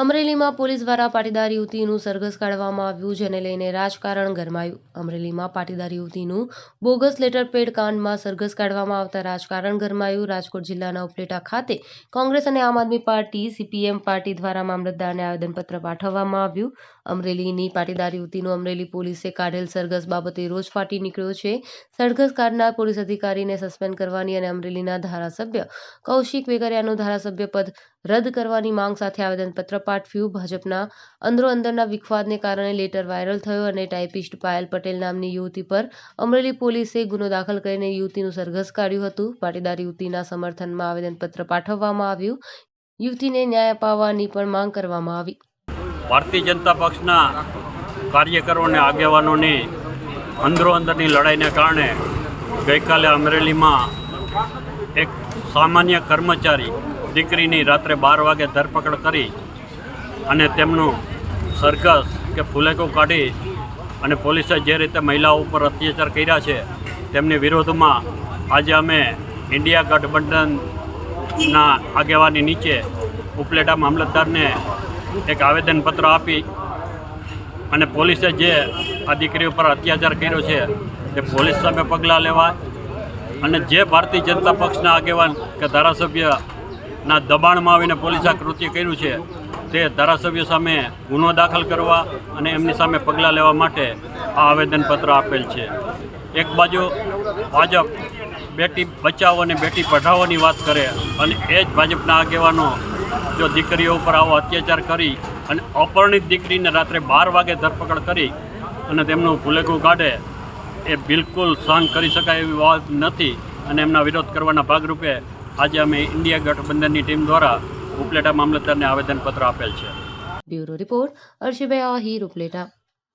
અમરેલીમાં પોલીસ દ્વારા પાટીદાર યુવતીનું સરઘસ કાઢવામાં આવ્યું જેને લઈને રાજકારણ ગરમાયું. અમરેલીમાં પાટીદાર યુવતીનું બોગસ લેટર પેડ કાંડમાં સરઘસ કાઢવામાં આવતા રાજકારણ ગરમાયું. રાજકોટ જિલ્લાના ઉપલેટા ખાતે કોંગ્રેસ અને આમ આદમી પાર્ટી, સીપીએમ પાર્ટી દ્વારા મામલતદારને આવેદનપત્ર પાઠવવામાં આવ્યું. અમરેલીની પાટીદાર યુવતીનું અમરેલી પોલીસે કાઢેલ સરઘસ બાબતે રોજ ફાટી નીકળ્યો છે. સરઘસ કાઢનાર પોલીસ અધિકારીને સસ્પેન્ડ કરવાની અને અમરેલીના ધારાસભ્ય કૌશિક વેકરિયાનું ધારાસભ્ય પદ રદ કરવાની માંગ સાથે આવેદનપત્ર પાઠવ્યું ભાજપના અંદરોઅંદરના વિખવાદને કારણે લેટર વાયરલ થયો અને ટાઈપિસ્ટ પાયલ પટેલ નામની યુવતી પર અમરેલી પોલીસે ગુનો દાખલ કરીને યુવતીનું સરઘસ કાઢ્યું હતું. પાટીદાર યુવતીના સમર્થનમાં આવેદનપત્ર પાઠવવામાં આવ્યું. યુવતીને ન્યાય અપાવવાની પણ માંગ કરવામાં આવી. ભારતીય જનતા પક્ષના કાર્યકરો અને આગેવાનોની અંદરોઅંદરની લડાઈને કારણે ગઈકાલે અમરેલીમાં એક સામાન્ય કર્મચારી દીકરીની રાત્રે બાર વાગે ધરપકડ કરી અને તેમનું સરઘસ કે ફુલેકો કાઢી અને પોલીસે જે રીતે મહિલાઓ ઉપર અત્યાચાર કર્યા છે, તેમની વિરોધમાં આજે અમે ઇન્ડિયા ગઠબંધનના આગેવાની નીચે ઉપલેટા મામલતદારને એક આવેદનપત્ર આપી અને પોલીસે જે આ દીકરી ઉપર અત્યાચાર કર્યો છે, તે પોલીસ સામે પગલાં લેવા અને જે ભારતીય જનતા પક્ષના આગેવાન કે ધારાસભ્યના દબાણમાં આવીને પોલીસે કૃત્ય કર્યું છે તે ધારાસભ્ય સામે ગુનો દાખલ કરવા અને એમની સામે પગલાં લેવા માટે આ આવેદનપત્ર આપેલ છે. એક બાજુ ભાજપ બેટી બચાવો અને બેટી પઢાવોની વાત કરે અને એ જ ભાજપના આગેવાનો જો દીકરીઓ ઉપર આવો અત્યાચાર કરી અને અપરણિત દીકરીને રાત્રે બાર વાગે ધરપકડ કરી અને તેમનું ભૂલેકું કાઢે, એ બિલકુલ સહન કરી શકાય એવી વાત નથી અને એમના વિરોધ કરવાના ભાગરૂપે આજે અમે ઇન્ડિયા ગઠબંધનની ટીમ દ્વારા ઉપલેટા મામલતદારને આવેદનપત્ર આપેલ છે. Bureau report Arshibhai Ahir Upleta.